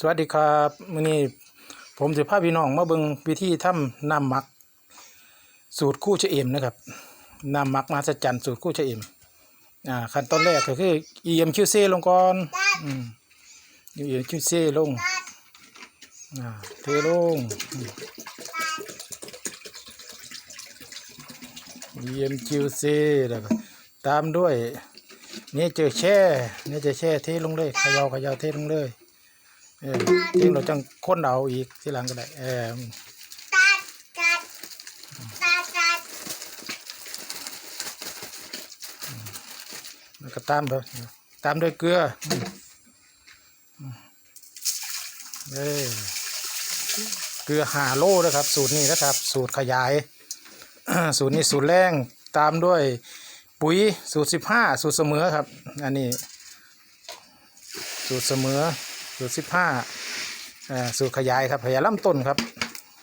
สวัสดีครับมื้อนี้ผมสิพาพี่น้องมาเบิ่งวิธีทำน้ำหมัก สูตรคู่ชะเอมนะครับน้ำหมักมหัศจรรย์สูตรคู่ชะเอมอ่าขั้นตอนแรกก็คือ EMQC ลงก่อนอืม EMQC ลงอ่าเทลงเอืม EMQC แล้วก็ตามด้วยนี่เจอแช่นี่เจอแช่เทลงเลยเขยาเขยาเทลงเลย เออทิ้งเราจังค้นเอาอีกที่หลังก็ได้เออตัดตัดตัดตัดแล้วก็ตามแบบตามด้วยเกลืออืมอืมเออเกลือหาโลนะครับ สูตรนี้นะครับ สูตรขยาย สูตรนี้สูตรแรงตามด้วยปุ๋ยสูตรสิบห้าสูตรเสมอครับ อันนี้ สูตรเสมอ สูตรสิบห้าสูตรขยายครับขยายลำต้นครับ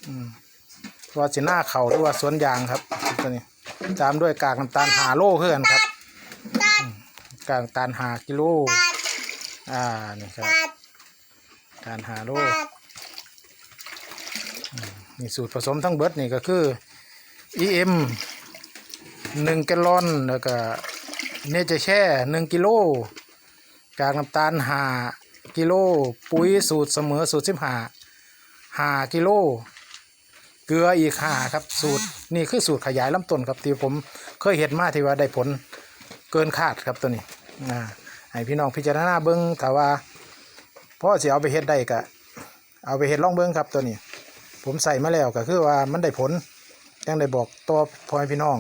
อืมว่าสิหน้าเขาหรือว่าสวนยางครับตัวนี้ตามด้วยกากน้ำตาลหาโลเพื่อนครับกากน้ำตาลหากิโลอ่านี่ครับตาลหาโลนี่สูตรผสมทั้งเบิดนี่ก็คือ EM หนึ่งแกลลอนแล้วก็เนเจแช่หนึ่งกิโลกากน้ำตาลหา กิโล ปุ๋ยสูตรเสมอสูตรสิบหาหากิโล เกลืออีกหาครับ สูตรนี่คือสูตรขยายลำต้นครับที่ผมเคยเห็นมาที่ว่าได้ผลเกินคาดครับตัวนี้อ่าให้พี่น้องพิจารณาเบิ้งถ้าว่าพราะสิเอาไปเฮ็ดได้ก็เอาไปเฮ็ดลองเบิ้งครับตัวนี้ ผมใส่มาแล้วก็คือว่ามันได้ผลยังได้บอกตัวพ่อพี่น้อง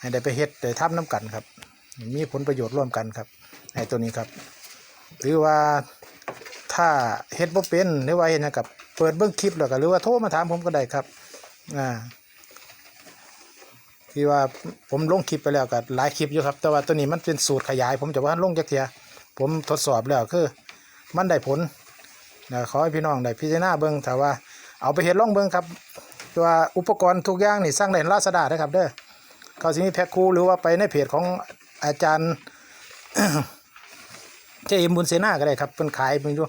ให้ได้ไปเฮ็ดได้ทำน้ำกันครับ มีผลประโยชน์ร่วมกันครับในตัวนี้ครับ หรือว่าถ้าเฮ็ดบ่เป็นหรือว่าเฮ็ดหยังกับเปิดเบิ่งคลิปแล้วก็หรือว่าโทรมาถามผมก็ได้ครับอ่าที่ว่าผมลงคลิปไปแล้วก็หลายคลิปอยู่ครับ แต่ว่าตัวนี้มันเป็นสูตรขยาย ผมจะว่าลงจักเทียผมทดสอบแล้วคือ มันได้ผลนะขอให้พี่น้องได้พิจารณาเบิ่งถ้าว่าเอาไปเฮ็ดล่องเบิ่งครับ ตัวอุปกรณ์ทุกอย่างนี่สร้างในลาซาด้านะครับเด้อเขาสิมีแพ็คคู่หรือว่าไปในเพจของอาจารย์ เจเอ็มบุญเสนาก็ได้ครับเป็นขายเป็นอยู่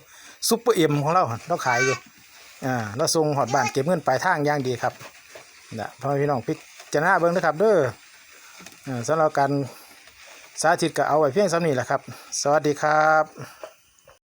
ซุปเปอร์เอ็มของเราเราขายอยู่อ่าเราส่งหอดบ้านเก็บเงินปลายทางอย่างดีครับนะพ่อพี่น้องพิจารณาเบิ้งนะครับ เด้ออ่าสำหรับการสาธิตก็เอาไว้เพียงสำนี้แหละครับ สวัสดีครับ